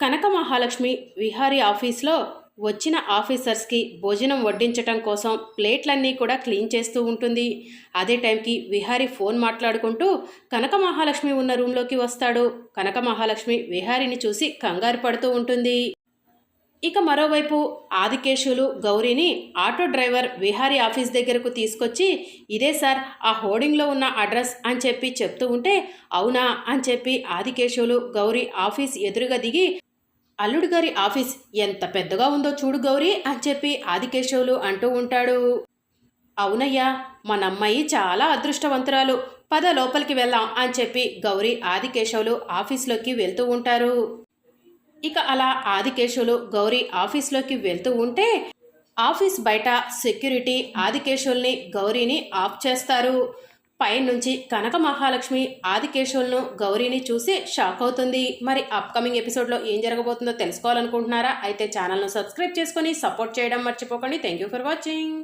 కనక మహాలక్ష్మి విహారీ ఆఫీస్లో వచ్చిన ఆఫీసర్స్కి భోజనం వడ్డించటం కోసం ప్లేట్లన్నీ కూడా క్లీన్ చేస్తూ ఉంటుంది. అదే టైంకి విహారీ ఫోన్ మాట్లాడుకుంటూ కనక మహాలక్ష్మి ఉన్న రూమ్లోకి వస్తాడు. కనక మహాలక్ష్మి విహారీని చూసి కంగారు పడుతూ ఉంటుంది. ఇక మరోవైపు ఆదికేశులు గౌరీని ఆటో డ్రైవర్ విహారీ ఆఫీస్ దగ్గరకు తీసుకొచ్చి ఇదే సార్ ఆ హోర్డింగ్లో ఉన్న అడ్రస్ అని చెప్పి చెప్తూ ఉంటే అవునా అని చెప్పి ఆదికేశవులు గౌరీ ఆఫీస్ ఎదురుగా దిగి అల్లుడు గారి ఆఫీస్ ఎంత పెద్దగా ఉందో చూడు గౌరీ అని చెప్పి ఆదికేశవులు అంటూ ఉంటాడు. అవునయ్యా మన అమ్మాయి చాలా అదృష్టవంతురాలు. పద లోపలికి వెళ్దాం అని చెప్పి గౌరీ ఆదికేశవులు ఆఫీస్లోకి వెళ్తూ ఉంటారు. ఇక అలా ఆదికేశవులు గౌరీ ఆఫీస్లోకి వెళ్తూ ఉంటే ఆఫీస్ బయట సెక్యూరిటీ ఆదికేశవుల్ని గౌరీని ఆఫ్ చేస్తారు. పైనుంచి కనక మహాలక్ష్మి ఆదికేశవులను గౌరీని చూసి షాక్ అవుతుంది. మరి అప్కమింగ్ ఎపిసోడ్లో ఏం జరగబోతుందో తెలుసుకోవాలనుకుంటున్నారా? అయితే ఛానల్ను సబ్స్క్రైబ్ చేసుకొని సపోర్ట్ చేయడం మర్చిపోకండి. Thank you for watching.